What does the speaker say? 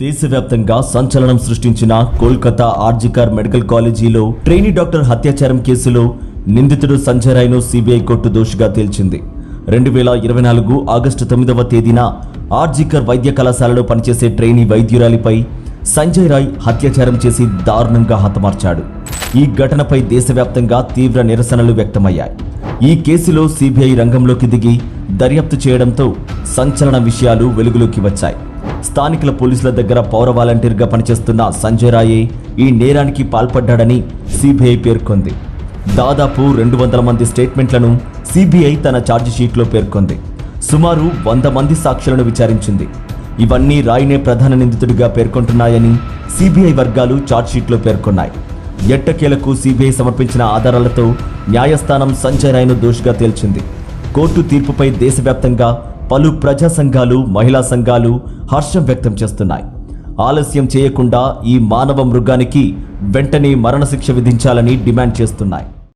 దేశవ్యాప్తంగా సంచలనం సృష్టించిన కోల్కతా ఆర్జికర్ మెడికల్ కాలేజీలో ట్రైనీ డాక్టర్ హత్యాచారం కేసులో నిందితుడు సంజయ్ రాయ్ను సిబిఐ కోర్టు దోషిగా తేల్చింది. రెండు వేల ఇరవై నాలుగు ఆగస్టు తొమ్మిదవ తేదీన ఆర్జికర్ వైద్య కళాశాలలో పనిచేసే ట్రైనీ వైద్యురాలిపై సంజయ్ రాయ్ హత్యాచారం చేసి దారుణంగా హతమార్చాడు. ఈ ఘటనపై దేశవ్యాప్తంగా తీవ్ర నిరసనలు వ్యక్తమయ్యాయి. ఈ కేసులో సిబిఐ రంగంలోకి దిగి దర్యాప్తు చేయడంతో సంచలన విషయాలు వెలుగులోకి వచ్చాయి. స్థానికుల పోలీసుల దగ్గర పౌర వాలంటీర్గా పనిచేస్తున్న సంజయ్ రాయే ఈ నేరానికి పాల్పడ్డాడని సిబిఐ పేర్కొంది. దాదాపు రెండు వందల మంది స్టేట్మెంట్లను సిబిఐ తన ఛార్జిషీట్లో పేర్కొంది. సుమారు వంద మంది సాక్షులను విచారించింది. ఇవన్నీ రాయ్నే ప్రధాన నిందితుడిగా పేర్కొంటున్నాయని సిబిఐ వర్గాలు ఛార్జ్షీట్లో పేర్కొన్నాయి. ఎట్టకేలకు సిబిఐ సమర్పించిన ఆధారాలతో న్యాయస్థానం సంజయ్ రాయ్ను దోషిగా తేల్చింది. కోర్టు తీర్పుపై దేశవ్యాప్తంగా పలు ప్రజా సంఘాలు మహిళా సంఘాలు హర్షం వ్యక్తం చేస్తున్నాయి. ఆలస్యం చేయకుండా ఈ మానవ మృగానికి వెంటనే మరణశిక్ష విధించాలని డిమాండ్ చేస్తున్నాయి.